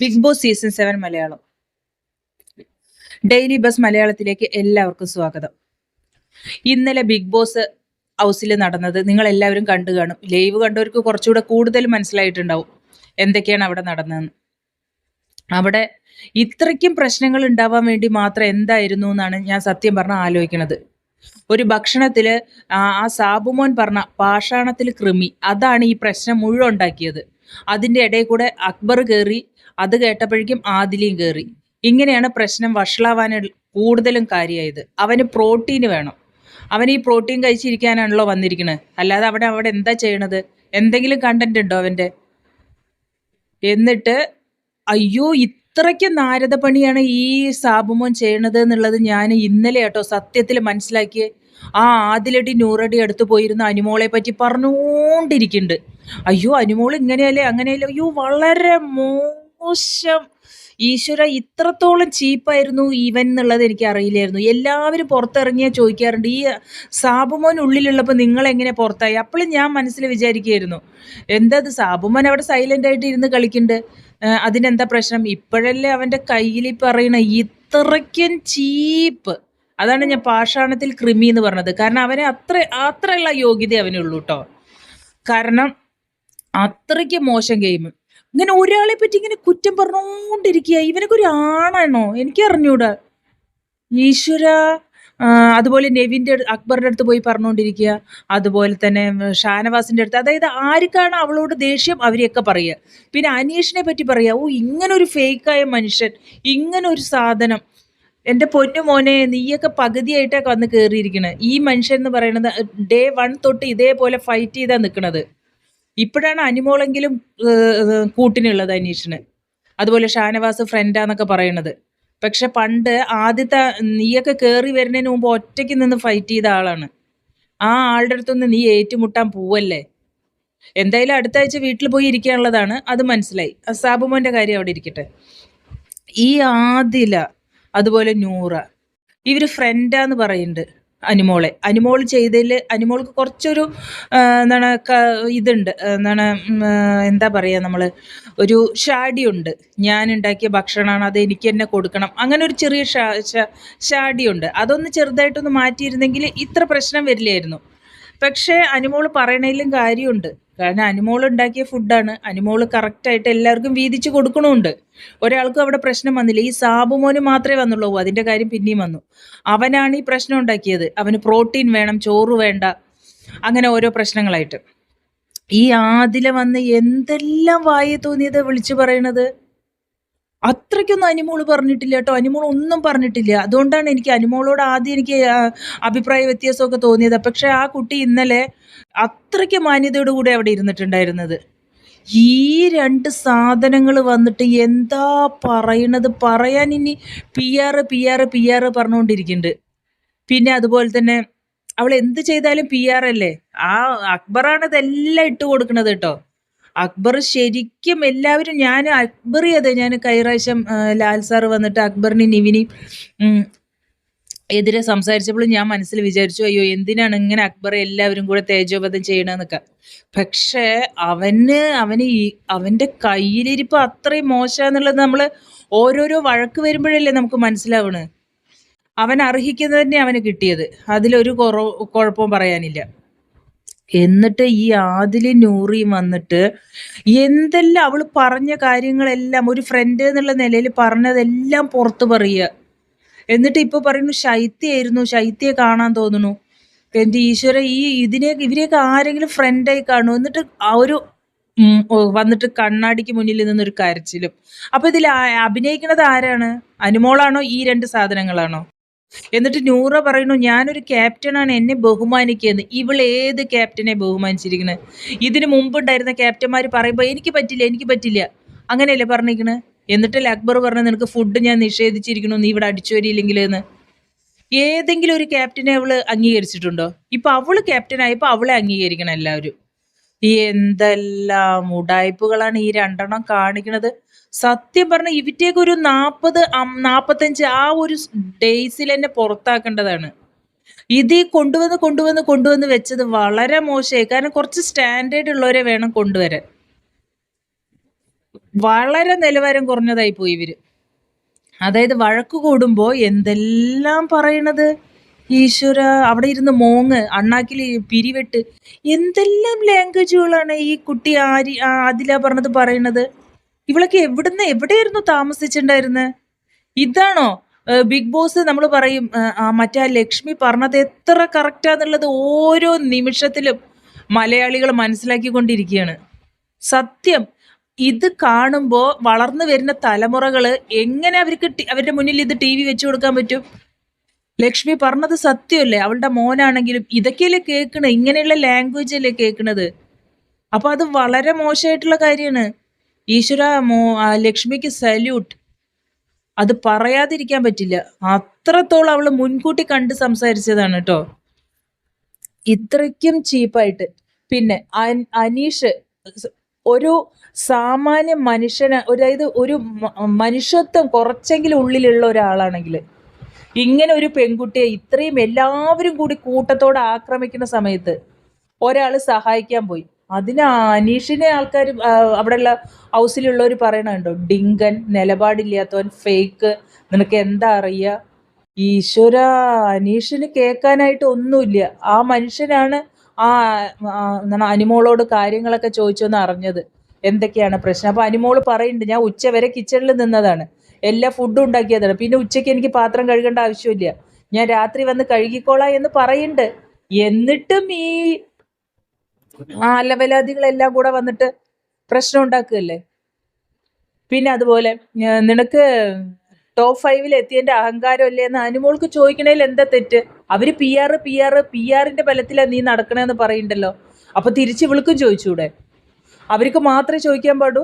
Big Boss season seven Malayalam. Daily buzz മലയാളത്തിലേക്ക് എല്ലാവർക്കും സ്വാഗതം. ഇന്നലെ ബിഗ് ബോസ് ഹൗസിൽ നടന്നത് നിങ്ങൾ എല്ലാവരും കണ്ടു കാണും. ലൈവ് കണ്ടവർക്ക് കുറച്ചുകൂടെ കൂടുതൽ മനസ്സിലായിട്ടുണ്ടാവും എന്തൊക്കെയാണ് അവിടെ നടന്നതെന്ന്. അവിടെ ഇത്രയ്ക്കും പ്രശ്നങ്ങൾ ഉണ്ടാവാൻ വേണ്ടി മാത്രം എന്തായിരുന്നു എന്നാണ് ഞാൻ സത്യം പറഞ്ഞ ആലോചിക്കുന്നത്. ഒരു ഭക്ഷണത്തിൽ ആ ആ സാബുമോൻ പറഞ്ഞ പാഷാണത്തിൽ കൃമി അതാണ് ഈ പ്രശ്നം മുഴുവൻ ഉണ്ടാക്കിയത്. അതിന്റെ ഇടയിൽ കൂടെ അക്ബർ കയറി അത് കേട്ടപ്പോഴേക്കും ആദിലിയും കയറി ഇങ്ങനെയാണ് പ്രശ്നം വഷളാവാൻ കൂടുതലും കാര്യമായത്. അവന് പ്രോട്ടീൻ വേണം. അവൻ ഈ പ്രോട്ടീൻ കഴിച്ചിരിക്കാനാണല്ലോ വന്നിരിക്കുന്നത് അല്ലാതെ അവിടെ അവിടെ എന്താ ചെയ്യണത്? എന്തെങ്കിലും കണ്ടന്റ് ഉണ്ടോ അവന്റെ? എന്നിട്ട് അയ്യോ ഇത്രയ്ക്ക് നാരദ പണിയാണ് ഈ സാബുമോൻ ചെയ്യണത് എന്നുള്ളത് ഞാൻ ഇന്നലെ കേട്ടോ സത്യത്തിൽ മനസ്സിലാക്കിയേ. ആ ആദിലടി നൂറടി അടുത്ത് പോയിരുന്ന അനുമോളെ പറ്റി പറഞ്ഞുകൊണ്ടിരിക്കുന്നുണ്ട് അയ്യോ അനുമോൾ ഇങ്ങനെയല്ലേ അങ്ങനെയല്ലേ? അയ്യോ വളരെ മോശം. ഈശ്വര ഇത്രത്തോളം ചീപ്പായിരുന്നു ഇവൻ എന്നുള്ളത് എനിക്ക് അറിയില്ലായിരുന്നു. എല്ലാവരും പുറത്തിറങ്ങിയാൽ ചോദിക്കാറുണ്ട് ഈ സാബുമോൻ ഉള്ളിലുള്ളപ്പോൾ നിങ്ങൾ എങ്ങനെ പുറത്തായി? അപ്പോഴും ഞാൻ മനസ്സിൽ വിചാരിക്കുകയായിരുന്നു എന്താ സാബുമോൻ അവിടെ സൈലന്റ് ആയിട്ട് ഇരുന്ന് കളിക്കുന്നുണ്ട് അതിനെന്താ പ്രശ്നം? ഇപ്പോഴല്ലേ അവന്റെ കയ്യിൽ പറയണ ഇത്രയ്ക്കും ചീപ്പ്. അതാണ് ഞാൻ പാഷാണത്തിൽ കൃമി എന്ന് പറഞ്ഞത്. കാരണം അവനെ അത്ര അത്രയുള്ള യോഗ്യത അവനുള്ളൂ കേട്ടോ കാരണം അത്രയ്ക്ക് മോശം ഗെയിം ഇങ്ങനെ ഒരാളെ പറ്റി ഇങ്ങനെ കുറ്റം പറഞ്ഞുകൊണ്ടിരിക്കുക. ഇവനൊക്കെ ഒരു ആണാണോ? എനിക്ക് അറിഞ്ഞൂട ഈശ്വര അതുപോലെ നെവിന്റെ അക്ബറിന്റെ അടുത്ത് പോയി പറഞ്ഞുകൊണ്ടിരിക്കുക. അതുപോലെ തന്നെ ഷാനവാസിന്റെ അടുത്ത്. അതായത് ആർക്കാണ് അവളോട് ദേഷ്യം? അവരെയൊക്കെ പറയുക. പിന്നെ അനീഷിനെ പറ്റി പറയുക. ഓ ഇങ്ങനൊരു ഫേക്കായ മനുഷ്യൻ. ഇങ്ങനൊരു സാധനം. എന്റെ പൊന്നു മോനെ നീയൊക്കെ പകുതിയായിട്ടൊക്കെ വന്ന് കയറിയിരിക്കണേ ഈ മനുഷ്യൻ എന്ന് പറയുന്നത് ഡേ വൺ തൊട്ട് ഇതേപോലെ ഫൈറ്റ് ചെയ്താ നിൽക്കുന്നത് ഇപ്പോഴാണ് അനുമോളെങ്കിലും കൂട്ടിനുള്ളത് അനീഷിന്. അതുപോലെ ഷാനവാസ് ഫ്രണ്ടാന്നൊക്കെ പറയണത് പക്ഷെ പണ്ട് ആദ്യത്തെ നീയൊക്കെ കയറി വരുന്നതിന് മുമ്പ് ഒറ്റയ്ക്ക് നിന്ന് ഫൈറ്റ് ചെയ്ത ആളാണ്. ആ ആളുടെ അടുത്തൊന്ന് നീ ഏറ്റുമുട്ടാൻ പോവല്ലേ? എന്തായാലും അടുത്ത ആഴ്ച വീട്ടിൽ പോയി ഇരിക്കാനുള്ളതാണ്. അത് മനസ്സിലായി. സാബുമോന്റെ കാര്യം അവിടെ ഇരിക്കട്ടെ. ഈ ആദില അതുപോലെ നൂറ ഇവർ ഫ്രണ്ടാന്ന് പറയുന്നുണ്ട്. അനിമോളെ. അനുമോൾ ചെയ്തതിൽ അനുമോൾക്ക് കുറച്ചൊരു എന്താണ് ഇതുണ്ട്. എന്താണ് എന്താ പറയുക നമ്മൾ ഒരു ഷാഡിയുണ്ട്. ഞാൻ ഉണ്ടാക്കിയ ഭക്ഷണമാണ് അത് എനിക്ക് തന്നെ കൊടുക്കണം. അങ്ങനെ ഒരു ചെറിയ ഷാഡിയുണ്ട്. അതൊന്ന് ചെറുതായിട്ടൊന്ന് മാറ്റിയിരുന്നെങ്കിൽ ഇത്ര പ്രശ്നം വരില്ലായിരുന്നു. പക്ഷേ അനുമോൾ പറയണതിലും കാര്യമുണ്ട്. കാരണം അനിമോൾ ഉണ്ടാക്കിയ ഫുഡാണ്. അനിമോൾ കറക്റ്റായിട്ട് എല്ലാവർക്കും വീതിച്ച് കൊടുക്കണമുണ്ട്. ഒരാൾക്കും അവിടെ പ്രശ്നം വന്നില്ല. ഈ സാബുമോന് മാത്രമേ വന്നുള്ളൂ. അതിന്റെ കാര്യം പിന്നെയും വന്നു. അവനാണ് ഈ പ്രശ്നം ഉണ്ടാക്കിയത്. അവന് പ്രോട്ടീൻ വേണം ചോറ് വേണ്ട അങ്ങനെ ഓരോ പ്രശ്നങ്ങളായിട്ട്. ഈ ആദില വന്ന് എന്തെല്ലാം വായി തോന്നിയത് വിളിച്ചു പറയണത്? അത്രയ്ക്കൊന്നും അനിമോൾ പറഞ്ഞിട്ടില്ല കേട്ടോ. അനിമോൾ ഒന്നും പറഞ്ഞിട്ടില്ല. അതുകൊണ്ടാണ് എനിക്ക് അനിമോളോട് ആദ്യം എനിക്ക് അഭിപ്രായ വ്യത്യാസമൊക്കെ തോന്നിയത്. പക്ഷെ ആ കുട്ടി ഇന്നലെ അത്രയ്ക്ക് മാന്യതയോടുകൂടി അവിടെ ഇരുന്നിട്ടുണ്ടായിരുന്നത്. ഈ രണ്ട് സാധനങ്ങൾ വന്നിട്ട് എന്താ പറയണത്? പറയാൻ ഇനി P R P R P R പറഞ്ഞുകൊണ്ടിരിക്കുന്നുണ്ട് പിന്നെ അതുപോലെ തന്നെ അവൾ എന്ത് ചെയ്താലും പി ആർ അല്ലേ? ആ അക്ബറാണ് ഇതെല്ലാം ഇട്ട് കൊടുക്കണത് കേട്ടോ. അക്ബർ ശരിക്കും എല്ലാവരും ഞാൻ അക്ബർ അതെ ഞാൻ കൈറാശം ലാൽ സാർ വന്നിട്ട് അക്ബറിനെ നിവിനി എതിരെ സംസാരിച്ചപ്പോൾ ഞാൻ മനസ്സിൽ വിചാരിച്ചു അയ്യോ എന്തിനാണ് ഇങ്ങനെ അക്ബർ എല്ലാവരും കൂടെ തേജോപതം ചെയ്യണമെന്നൊക്കെ പക്ഷേ അവന് അവന് ഈ അവന്റെ കയ്യിലിരിപ്പ് അത്രയും മോശമെന്നുള്ളത് നമ്മൾ ഓരോരോ വഴക്ക് വരുമ്പോഴല്ലേ നമുക്ക് മനസ്സിലാവണ്. അവൻ അർഹിക്കുന്നത് അവന് കിട്ടിയത്. അതിലൊരു കുറവ് കുഴപ്പവും പറയാനില്ല. എന്നിട്ട് ഈ ആദിലി നൂറി വന്നിട്ട് എന്തെല്ലാം അവൾ പറഞ്ഞ കാര്യങ്ങളെല്ലാം ഒരു ഫ്രണ്ട് എന്നുള്ള നിലയിൽ പറഞ്ഞതെല്ലാം പുറത്തു പറയുക. എന്നിട്ട് ഇപ്പൊ പറയുന്നു ശൈത്യായിരുന്നു ശൈത്യയെ കാണാൻ തോന്നുന്നു. എന്റെ ഈശ്വര ഈ ഇതിനെ ഇവരെയൊക്കെ ആരെങ്കിലും ഫ്രണ്ടായി കാണുമോ? എന്നിട്ട് ആ ഒരു വന്നിട്ട് കണ്ണാടിക്ക് മുന്നിൽ നിന്നൊരു കരച്ചിലും. അപ്പൊ ഇതിൽ അഭിനയിക്കുന്നത് ആരാണ്? അനുമോളാണോ ഈ രണ്ട് സാധനങ്ങളാണോ? എന്നിട്ട് നൂറ പറയുന്നു ഞാനൊരു ക്യാപ്റ്റനാണ് എന്നെ ബഹുമാനിക്കുന്നത് ഇവൾ ഏത് ക്യാപ്റ്റനെ ബഹുമാനിച്ചിരിക്കുന്നത് ഇതിന് മുമ്പുണ്ടായിരുന്ന ക്യാപ്റ്റന്മാർ പറയുമ്പോൾ എനിക്ക് പറ്റില്ല എനിക്ക് പറ്റില്ല. അങ്ങനെയല്ലേ പറഞ്ഞിരിക്കണേ? എന്നിട്ടല്ലേ അക്ബർ പറഞ്ഞു നിനക്ക് ഫുഡ് ഞാൻ നിഷേധിച്ചിരിക്കണു നീ ഇവിടെ അടിച്ചു വരിയില്ലെങ്കിൽ എന്ന് ഏതെങ്കിലും ഒരു ക്യാപ്റ്റനെ അവൾ അംഗീകരിച്ചിട്ടുണ്ടോ? ഇപ്പൊ അവൾ ക്യാപ്റ്റനായപ്പോൾ അവളെ അംഗീകരിക്കണം എല്ലാവരും. എന്തെല്ലാം ഉടായ്പകളാണ് ഈ രണ്ടെണ്ണം കാണിക്കണത് സത്യം പറഞ്ഞ ഇവിറ്റേക്ക് ഒരു നാൽപ്പത് നാൽപ്പത്തഞ്ച് ആ ഒരു ഡേയ്സിൽ തന്നെ പുറത്താക്കേണ്ടതാണ്. ഇത് കൊണ്ടുവന്ന് കൊണ്ടുവന്ന് കൊണ്ടുവന്ന് വെച്ചത് വളരെ മോശമായി. കാരണം കുറച്ച് സ്റ്റാൻഡേർഡ് ഉള്ളവരെ വേണം കൊണ്ടുവരാൻ. വളരെ നിലവാരം കുറഞ്ഞതായി പോയി ഇവർ. അതായത് വഴക്ക് കൂടുമ്പോ എന്തെല്ലാം പറയണത്? ഈശ്വര അവിടെ ഇരുന്ന് മോങ്ങ് അണ്ണാക്കിൽ പിരിവെട്ട്. എന്തെല്ലാം ലാംഗ്വേജുകളാണ് ഈ കുട്ടി ആരി അതില പറഞ്ഞത് പറയണത് ഇവളൊക്കെ എവിടുന്ന് എവിടെയായിരുന്നു താമസിച്ചിട്ടുണ്ടായിരുന്നത് ഇതാണോ ബിഗ് ബോസ് നമ്മൾ പറയും മറ്റേ ലക്ഷ്മി പറഞ്ഞത് എത്ര കറക്റ്റാന്നുള്ളത് ഓരോ നിമിഷത്തിലും മലയാളികൾ മനസ്സിലാക്കിക്കൊണ്ടിരിക്കുകയാണ്. സത്യം ഇത് കാണുമ്പോൾ വളർന്നു വരുന്ന തലമുറകൾ എങ്ങനെ അവർക്ക് അവരുടെ മുന്നിൽ ഇത് ടി വി വെച്ചു കൊടുക്കാൻ പറ്റും? ലക്ഷ്മി പറഞ്ഞത് സത്യമല്ലേ? അവളുടെ മോനാണെങ്കിലും ഇതൊക്കെയല്ലേ കേൾക്കണത് ഇങ്ങനെയുള്ള ലാംഗ്വേജ് അല്ലേ കേൾക്കണത്? അപ്പൊ അത് വളരെ മോശമായിട്ടുള്ള കാര്യമാണ്. ഈശ്വര മോ ലക്ഷ്മിക്ക് സല്യൂട്ട് അത് പറയാതിരിക്കാൻ പറ്റില്ല. അത്രത്തോളം അവൾ മുൻകൂട്ടി കണ്ട് സംസാരിച്ചതാണ് കേട്ടോ. ഇത്രയ്ക്കും ചീപ്പായിട്ട്. പിന്നെ അനീഷ് ഒരു സാമാന്യ മനുഷ്യന് അതായത് ഒരു മനുഷ്യത്വം കുറച്ചെങ്കിലും ഉള്ളിലുള്ള ഒരാളാണെങ്കിൽ ഇങ്ങനെ ഒരു പെൺകുട്ടിയെ ഇത്രയും എല്ലാവരും കൂടി കൂട്ടത്തോടെ ആക്രമിക്കുന്ന സമയത്ത് ഒരാൾ സഹായിക്കാൻ പോയി. അതിന് അനീഷിനെ ആൾക്കാർ അവിടെയുള്ള ഹൗസിലുള്ളവർ പറയണുണ്ടോ? ഡിങ്കൻ നിലപാടില്ലാത്തവൻ ഫേക്ക് നിനക്ക് എന്താ അറിയുക ഈശ്വര അനീഷിന് കേൾക്കാനായിട്ട് ഒന്നുമില്ല. ആ മനുഷ്യനാണ് ആ അനിമോളോട് കാര്യങ്ങളൊക്കെ ചോദിച്ചോന്ന് അറിഞ്ഞത്. എന്തൊക്കെയാണ് പ്രശ്നം? അപ്പൊ അനിമോൾ പറയുന്നുണ്ട് ഞാൻ ഉച്ച വരെ കിച്ചണിൽ നിന്നതാണ്. എല്ലാ ഫുഡും ഉണ്ടാക്കിയതാണ്. പിന്നെ ഉച്ചയ്ക്ക് എനിക്ക് പാത്രം കഴുകേണ്ട ആവശ്യമില്ല. ഞാൻ രാത്രി വന്ന് കഴുകിക്കോളാം എന്ന് പറയുന്നുണ്ട്. എന്നിട്ടും ഈ അലവലാദികളെല്ലാം കൂടെ വന്നിട്ട് പ്രശ്നം ഉണ്ടാക്കുകയല്ലേ? പിന്നെ അതുപോലെ നിനക്ക് ടോപ്പ് ഫൈവിൽ എത്തിയതിന്റെ അഹങ്കാരം അല്ലേ എന്ന് അനുമോൾക്ക് ചോദിക്കണേൽ എന്താ തെറ്റ്? അവർ P R P R P ആറിന്റെ ബലത്തിലാ നീ നടക്കണേന്ന് പറയുന്നുണ്ടല്ലോ. അപ്പൊ തിരിച്ച് ഇവൾക്കും ചോദിച്ചൂടെ? അവർക്ക് മാത്രമേ ചോദിക്കാൻ പാടൂ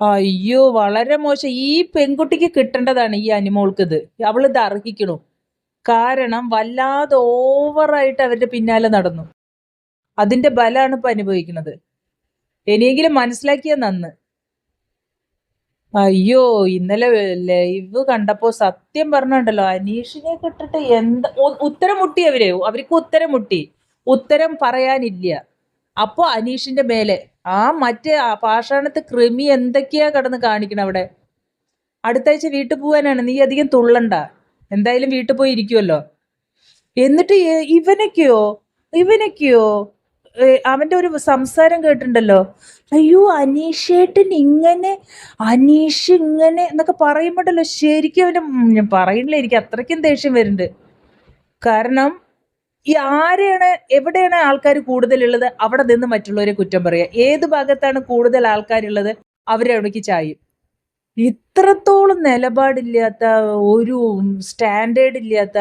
അയ്യോ വളരെ മോശം. ഈ പെൺകുട്ടിക്ക് കിട്ടേണ്ടതാണ് ഈ അനിമോൾക്ക് ഇത് അവളിത് അർഹിക്കണു. കാരണം വല്ലാതെ ഓവറായിട്ട് അവരുടെ പിന്നാലെ നടന്നു. അതിന്റെ ബലാണ് ഇപ്പൊ അനുഭവിക്കുന്നത് ഇനിയെങ്കിലും മനസ്സിലാക്കിയ നന്ന്. അയ്യോ ഇന്നലെ ലൈവ് കണ്ടപ്പോ സത്യം പറഞ്ഞുണ്ടല്ലോ അനീഷിനെ കിട്ടിട്ട് എന്താ ഉത്തരം മുട്ടി അവർ. അവർക്ക് ഉത്തരം മുട്ടി. ഉത്തരം പറയാനില്ല. അപ്പോ അനീഷിന്റെ മേലെ ആ മറ്റേ പാഷാണത്ത് കൃമി എന്തൊക്കെയാ കിടന്ന് കാണിക്കണം അവിടെ? അടുത്ത ആഴ്ച വീട്ടിൽ പോവാനാണ്. നീ അധികം തുള്ളണ്ട. എന്തായാലും വീട്ടിൽ പോയി ഇരിക്കുമല്ലോ എന്നിട്ട് ഇവനൊക്കെയോ? ഇവനൊക്കെയോ? അവന്റെ ഒരു സംസാരം കേട്ടിട്ടുണ്ടല്ലോ. അയ്യോ അനീഷേട്ടൻ ഇങ്ങനെ അനീഷ് ഇങ്ങനെ എന്നൊക്കെ പറയുമ്പോണ്ടല്ലോ. ശരിക്കും അവന്റെ ഞാൻ പറയുന്നില്ല. എനിക്ക് അത്രയ്ക്കും ദേഷ്യം വരുന്നുണ്ട്. കാരണം ഈ ആരെയാണ് എവിടെയാണ് ആൾക്കാർ കൂടുതലുള്ളത്? അവിടെ നിന്ന് മറ്റുള്ളവരെ കുറ്റം പറയുക. ഏത് ഭാഗത്താണ് കൂടുതൽ ആൾക്കാരുള്ളത്? അവരവിടേക്ക് ചായും. ഇത്രത്തോളം നിലപാടില്ലാത്ത ഒരു സ്റ്റാൻഡേർഡ് ഇല്ലാത്ത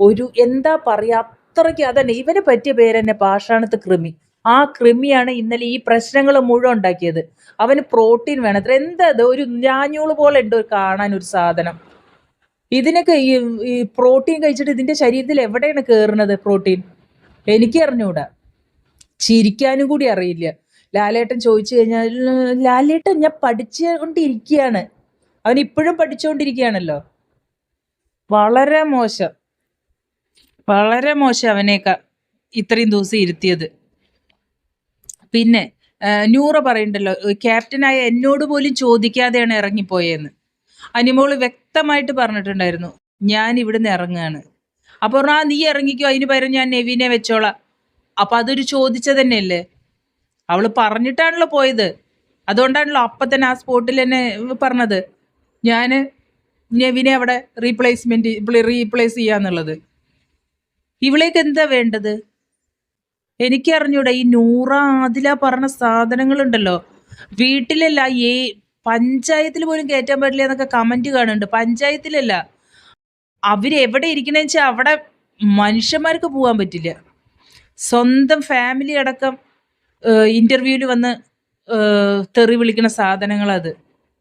ഒരു എന്താ പറയാ അത്രയ്ക്ക് അതന്നെ ഇവന് പറ്റിയ പേര് തന്നെ പാഷാണത്ത് കൃമി. ആ കൃമിയാണ് ഇന്നലെ ഈ പ്രശ്നങ്ങൾ മുഴുവൻ ഉണ്ടാക്കിയത്. അവന് പ്രോട്ടീൻ വേണം. എന്താ അത് ഒരു ഞാഞ്ഞൂൾ പോലെ ഉണ്ട് കാണാൻ ഒരു സാധനം. ഇതിനൊക്കെ ഈ ഈ പ്രോട്ടീൻ കഴിച്ചിട്ട് ഇതിന്റെ ശരീരത്തിൽ എവിടെയാണ് കയറുന്നത് പ്രോട്ടീൻ? എനിക്ക് അറിഞ്ഞൂടാ. ചിരിക്കാനും കൂടി അറിയില്ല. ലാലേട്ടൻ ചോദിച്ചു കഴിഞ്ഞാൽ ലാലേട്ടൻ ഞാൻ പഠിച്ചുകൊണ്ടിരിക്കുകയാണ്. അവൻ ഇപ്പോഴും പഠിച്ചുകൊണ്ടിരിക്കുകയാണല്ലോ. വളരെ മോശം. വളരെ മോശം അവനെയൊക്കെ ഇത്രയും ദിവസം ഇരുത്തിയത്. പിന്നെ ന്യൂറ പറയണ്ടല്ലോ ക്യാപ്റ്റനായ എന്നോട് പോലും ചോദിക്കാതെയാണ് ഇറങ്ങിപ്പോയെന്ന്. അനിമോൾ വ്യക്തമായിട്ട് പറഞ്ഞിട്ടുണ്ടായിരുന്നു ഞാൻ ഇവിടുന്ന് ഇറങ്ങുകയാണ് അപ്പൊ ആ നീ ഇറങ്ങിക്കോ അതിന് പകരം ഞാൻ നെവിനെ വെച്ചോളാം. അപ്പൊ അതൊരു ചോദിച്ചത് തന്നെയല്ലേ? അവൾ പറഞ്ഞിട്ടാണല്ലോ പോയത്. അതുകൊണ്ടാണല്ലോ അപ്പൊ തന്നെ ആ സ്പോട്ടിൽ തന്നെ പറഞ്ഞത് ഞാൻ നെവിനെ അവിടെ റീപ്ലേസ്മെന്റ് റീപ്ലേസ് ചെയ്യാന്നുള്ളത്. ഇവളേക്ക് എന്താ വേണ്ടത്? എനിക്കറിഞ്ഞൂടെ ഈ നൂറ ആദില പറഞ്ഞ സാധനങ്ങളുണ്ടല്ലോ. വീട്ടിലല്ല ഏ പഞ്ചായത്തിൽ പോലും കയറ്റാൻ പറ്റില്ല എന്നൊക്കെ കമന്റ് കാണുന്നുണ്ട്. പഞ്ചായത്തിലല്ല. അവർ എവിടെ ഇരിക്കണേന്ന് വെച്ചാൽ അവിടെ മനുഷ്യന്മാർക്ക് പോകാൻ പറ്റില്ല. സ്വന്തം ഫാമിലി അടക്കം ഇന്റർവ്യൂവിൽ വന്ന് തെറി വിളിക്കുന്ന സാധനങ്ങളത്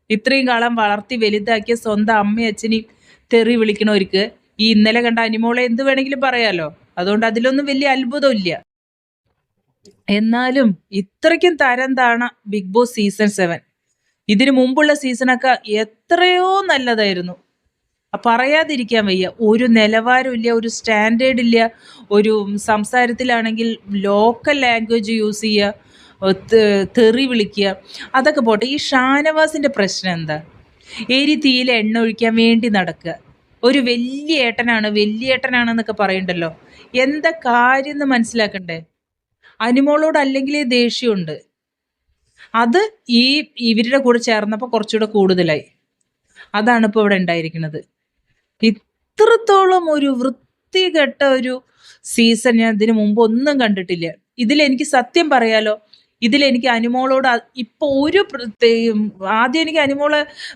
ഇത്രയും കാലം വളർത്തി വലുതാക്കിയ സ്വന്തം അമ്മയും അച്ഛനെയും തെറി വിളിക്കണവർക്ക് ഈ ഇന്നലെ കണ്ട അനിമോളെ എന്ത് വേണമെങ്കിലും പറയാലോ? അതുകൊണ്ട് അതിലൊന്നും വലിയ അത്ഭുതമില്ല. എന്നാലും ഇത്രയ്ക്കും തരം താണ ബിഗ് ബോസ് സീസൺ സെവൻ ഇതിനു മുമ്പുള്ള സീസണൊക്കെ എത്രയോ നല്ലതായിരുന്നു. പറയാതിരിക്കാൻ വയ്യ. ഒരു നിലവാരമില്ല ഒരു സ്റ്റാൻഡേർഡ് ഇല്ല. ഒരു സംസാരത്തിലാണെങ്കിൽ ലോക്കൽ ലാംഗ്വേജ് യൂസ് ചെയ്യുക തെറി വിളിക്കുക അതൊക്കെ പോട്ടെ. ഈ ഷാനവാസിന്റെ പ്രശ്നം എന്താ? എരി തീയിൽ എണ്ണ ഒഴിക്കാൻ വേണ്ടി നടക്കുക. ഒരു വലിയ ഏട്ടനാണ് വലിയ ഏട്ടനാണെന്നൊക്കെ പറയണ്ടല്ലോ. എന്താ കാര്യം എന്ന് മനസ്സിലാക്കണ്ടേ? അനുമോളോട് അല്ലെങ്കിലേ ദേഷ്യമുണ്ട് അത് ഈ ഇവരുടെ കൂടെ ചേർന്നപ്പോൾ കുറച്ചുകൂടെ കൂടുതലായി. അതാണ് ഇപ്പോൾ ഇവിടെ ഉണ്ടായിരിക്കുന്നത്. ഇത്രത്തോളം ഒരു വൃത്തികെട്ട ഒരു സീസൺ ഞാൻ ഇതിനു മുമ്പ് ഒന്നും കണ്ടിട്ടില്ല. ഇതിലെനിക്ക് സത്യം പറയാലോ ഇതിലെനിക്ക് അനുമോളോട് ഇപ്പോൾ ഇപ്പൊ ഒരു ആദ്യം എനിക്ക് അനുമോൾ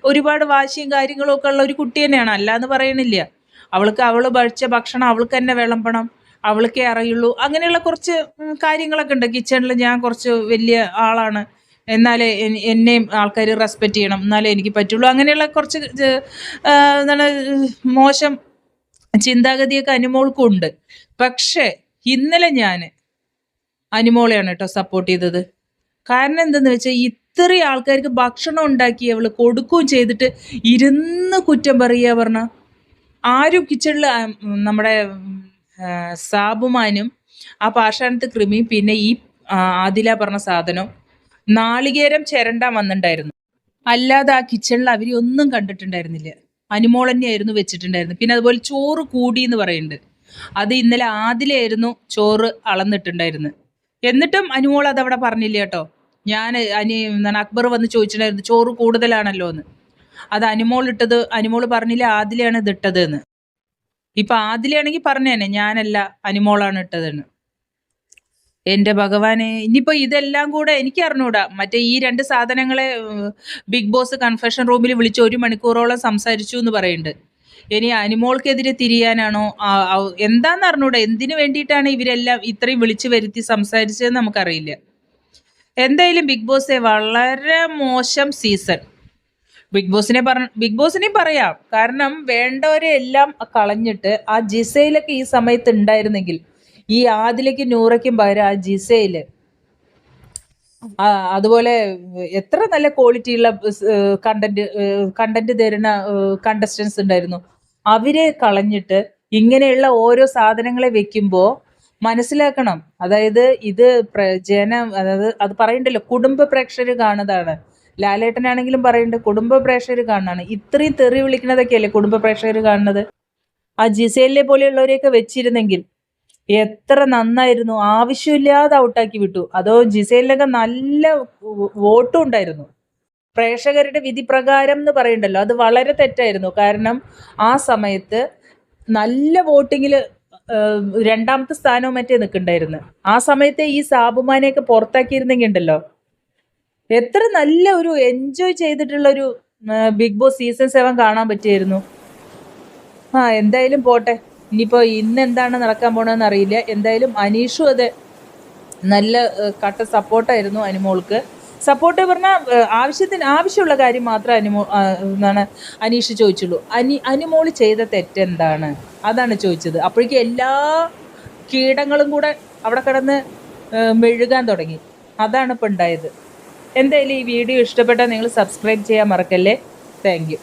ഒരുപാട് വാശിയും കാര്യങ്ങളും ഒക്കെ ഉള്ള ഒരു കുട്ടി തന്നെയാണ്. അല്ലാന്ന് പറയണില്ല. അവൾക്ക് അവൾ കഴിച്ച ഭക്ഷണം അവൾക്ക് തന്നെ വിളമ്പണം. അവൾക്കേ അറിയുള്ളൂ. അങ്ങനെയുള്ള കുറച്ച് കാര്യങ്ങളൊക്കെ ഉണ്ട്. കിച്ചണിൽ ഞാൻ കുറച്ച് വലിയ ആളാണ്. എന്നാലേ എന്നെയും ആൾക്കാർ റെസ്പെക്റ്റ് ചെയ്യണം എന്നാലേ എനിക്ക് പറ്റുള്ളൂ. അങ്ങനെയുള്ള കുറച്ച് എന്താണ് മോശം ചിന്താഗതിയൊക്കെ അനുമോൾക്കും ഉണ്ട് പക്ഷേ ഇന്നലെ ഞാൻ അനുമോളെയാണ് കേട്ടോ സപ്പോർട്ട് ചെയ്തത്. കാരണം എന്തെന്ന് വെച്ചാൽ ഇത്രയും ആൾക്കാർക്ക് ഭക്ഷണം ഉണ്ടാക്കി അവൾ കൊടുക്കുകയും ചെയ്തിട്ട് ഇരുന്ന് കുറ്റം പറയുക പറഞ്ഞ ആരും കിച്ചണിൽ നമ്മുടെ സാബുമാനും ആ പാഷാണത്ത് കൃമിയും പിന്നെ ഈ ആദില പറഞ്ഞ സാധനം നാളികേരം ചേരണ്ട വന്നിട്ടുണ്ടായിരുന്നു അല്ലാതെ ആ കിച്ചണിൽ അവർ ഒന്നും കണ്ടിട്ടുണ്ടായിരുന്നില്ല. അനുമോൾ തന്നെയായിരുന്നു വെച്ചിട്ടുണ്ടായിരുന്നത്. പിന്നെ അതുപോലെ ചോറ് കൂടി എന്ന് പറയുന്നുണ്ട്. അത് ഇന്നലെ ആദിലായിരുന്നു ചോറ് അളന്നിട്ടുണ്ടായിരുന്നു എന്നിട്ടും അനുമോൾ അതവിടെ പറഞ്ഞില്ല കേട്ടോ. ഞാൻ അനി അക്ബർ വന്ന് ചോദിച്ചിട്ടുണ്ടായിരുന്നു ചോറ് കൂടുതലാണല്ലോ എന്ന്. അത് അനുമോൾ ഇട്ടത് അനുമോൾ പറഞ്ഞില്ല ആദിലയാണ് ഇത് ഇട്ടത് എന്ന് ഇപ്പൊ ആദിലെയാണെങ്കിൽ പറഞ്ഞേനെ ഞാനല്ല അനുമോളാണ് ഇട്ടതെന്ന്. എന്റെ ഭഗവാനെ ഇനിയിപ്പോ ഇതെല്ലാം കൂടെ എനിക്ക് അറിഞ്ഞൂടാ. മറ്റേ ഈ രണ്ട് സാധനങ്ങളെ ബിഗ് ബോസ് കൺഫെഷൻ റൂമിൽ വിളിച്ച് ഒരു മണിക്കൂറോളം സംസാരിച്ചു എന്ന് പറയുന്നുണ്ട്. ഇനി അനിമോൾക്കെതിരെ തിരിയാനാണോ? എന്താന്ന് അറിഞ്ഞൂടാ. എന്തിനു വേണ്ടിയിട്ടാണ് ഇവരെല്ലാം ഇത്രയും വിളിച്ചു വരുത്തി സംസാരിച്ചതെന്ന് നമുക്കറിയില്ല. എന്തായാലും ബിഗ് ബോസ് വളരെ മോശം സീസൺ. ബിഗ് ബോസിനെ പറ ബിഗ് ബോസിനെയും പറയാം. കാരണം വേണ്ടവരെ എല്ലാം കളഞ്ഞിട്ട് ആ ജിസയിലൊക്കെ ഈ സമയത്ത് ഉണ്ടായിരുന്നെങ്കിൽ ഈ ആദിലേക്ക് നൂറയ്ക്കും പകരം ആ ജിസയിൽ അതുപോലെ എത്ര നല്ല ക്വാളിറ്റിയുള്ള കണ്ടന്റ് കണ്ടന്റ് തരുന്ന കണ്ടസ്റ്റൻസ് ഉണ്ടായിരുന്നു. അവരെ കളഞ്ഞിട്ട് ഇങ്ങനെയുള്ള ഓരോ സാധനങ്ങളെ വെക്കുമ്പോൾ മനസ്സിലാക്കണം. അതായത് ഇത് ജനം അതായത് അത് പറയണ്ടല്ലോ കുടുംബ പ്രേക്ഷകർ കാണുന്നതാണ്. ലാലേട്ടനാണെങ്കിലും പറയുന്നുണ്ട് കുടുംബ പ്രേക്ഷകർ കാണുന്നതാണ്. ഇത്രയും തെറി വിളിക്കുന്നതൊക്കെയല്ലേ കുടുംബ പ്രേക്ഷകർ കാണുന്നത്? ആ ജിസേലിനെ പോലെയുള്ളവരെയൊക്കെ വെച്ചിരുന്നെങ്കിൽ എത്ര നന്നായിരുന്നു. ആവശ്യമില്ലാതെ ഔട്ടാക്കി വിട്ടു. അതോ ജിസേലിനൊക്കെ നല്ല വോട്ടും ഉണ്ടായിരുന്നു. പ്രേക്ഷകരുടെ വിധി പ്രകാരം എന്ന് പറയണ്ടല്ലോ. അത് വളരെ തെറ്റായിരുന്നു. കാരണം ആ സമയത്ത് നല്ല വോട്ടിങ്ങിൽ രണ്ടാമത്തെ സ്ഥാനവും മറ്റേ നിൽക്കണ്ടായിരുന്നു. ആ സമയത്തെ ഈ സാബുമാനെയൊക്കെ പുറത്താക്കിയിരുന്നെങ്കിൽ ഉണ്ടല്ലോ. എത്ര നല്ല ഒരു എൻജോയ് ചെയ്തിട്ടുള്ള ഒരു ബിഗ് ബോസ് സീസൺ സെവൻ കാണാൻ പറ്റിയായിരുന്നു. ആ എന്തായാലും പോട്ടെ. ഇനിയിപ്പോൾ ഇന്ന് എന്താണ് നടക്കാൻ പോണതെന്ന് അറിയില്ല. എന്തായാലും അനീഷും അതെ നല്ല കട്ട സപ്പോർട്ടായിരുന്നു അനുമോൾക്ക്. സപ്പോർട്ട് പറഞ്ഞാൽ ആവശ്യത്തിന് ആവശ്യമുള്ള കാര്യം മാത്രമേ അനുമോ എന്താണ് അനീഷ് ചോദിച്ചുള്ളൂ. അനി അനുമോൾ ചെയ്ത തെറ്റെന്താണ്? അതാണ് ചോദിച്ചത്. അപ്പോഴേക്കും എല്ലാ കീടങ്ങളും കൂടെ അവിടെ കിടന്ന് മെഴുകാൻ തുടങ്ങി. അതാണ് ഇപ്പം ഉണ്ടായത്. എന്തായാലും ഈ വീഡിയോ ഇഷ്ടപ്പെട്ടാൽ നിങ്ങൾ സബ്സ്ക്രൈബ് ചെയ്യാൻ മറക്കല്ലേ? താങ്ക്